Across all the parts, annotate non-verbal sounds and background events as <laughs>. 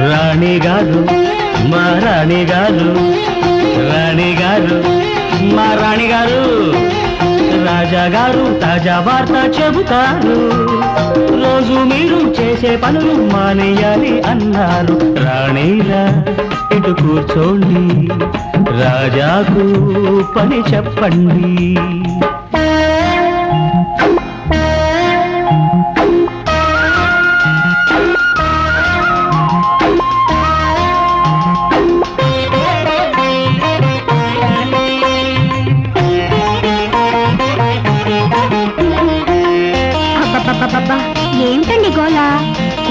రాణి గారు మా రాణి గారు రాణి గారు మా రాణి గారు రాజా గారు తాజా వార్త చెబుతారు. రోజు మీరు చేసే పనులు మానేయాలి అన్నారు. రాణిలా ఇటు కూర్చోండి రాజాకు పని చెప్పండి.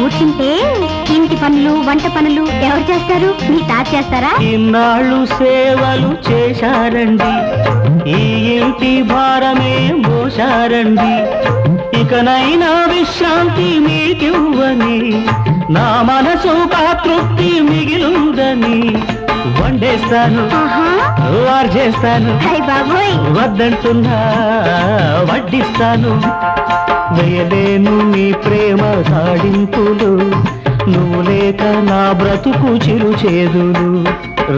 కూర్చుంటే ఇంటి పనులు వంట పనులు ఎవరు చేస్తారు? మీ తాత చేస్తారా? ఇన్నాళ్ళు సేవలు చేశారండి. ఈ ఇంటి భారమే మోశారండి. ఇకనైనా విశ్రాంతి మీకివ్వని నా మనసు తృప్తి మిగిలుందని వండేస్తాను వారు చేస్తాను వద్దంటున్నా వడ్డిస్తాను. వేయలేను నీ ప్రేమ సాడింపులు నువ్వు లేక నా బ్రతుకు చిరు చేదులు.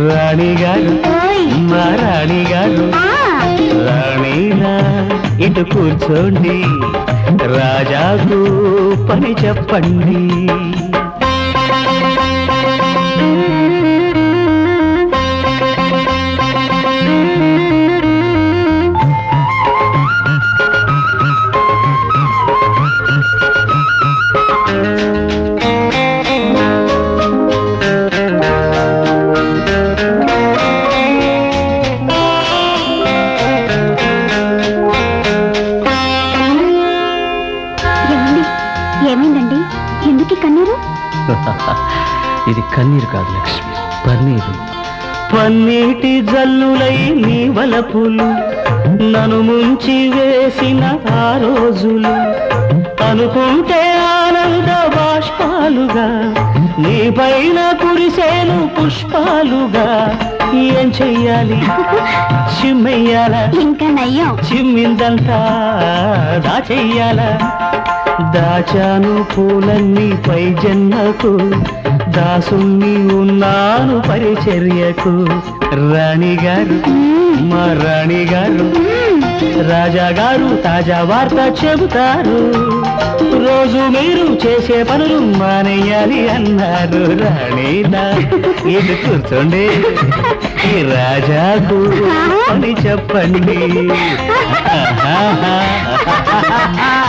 రాణి గారు ఓయ్. మా రాణి గారు ఆ, రాణిలా ఇటు కూర్చోండి. రాజాకు పని చెప్పండి. <laughs> ఇది కన్నీరు కాదు లక్ష్మి పన్నీరు. పన్నీటి జల్లులై నీ వలపులు నన్ను ముంచి వేసిన ఆ రోజులు. అనుకుంటే ఆనంద బాష్పాలుగా నీ పైన కురిసేను పుష్పాలుగా. ఏం చెయ్యాలి? చిమ్మెయ్యాలా? ఇంకా నయ్యం. చిమ్మిందంతా దాచెయ్యాలా? దాచాను పూలన్నీ పై జన్మకు దాసుణ్ణి ఉన్నాను పరిచర్యకు. రాణి గారు మా రాణి గారు రాజా గారు తాజా వార్త చెబుతారు. రోజు మీరు చేసే పనులు మానేయాలి అన్నారు రాణిలా ఇది కూర్చోండి ఈ రాజాకు పని చెప్పండి. <laughs>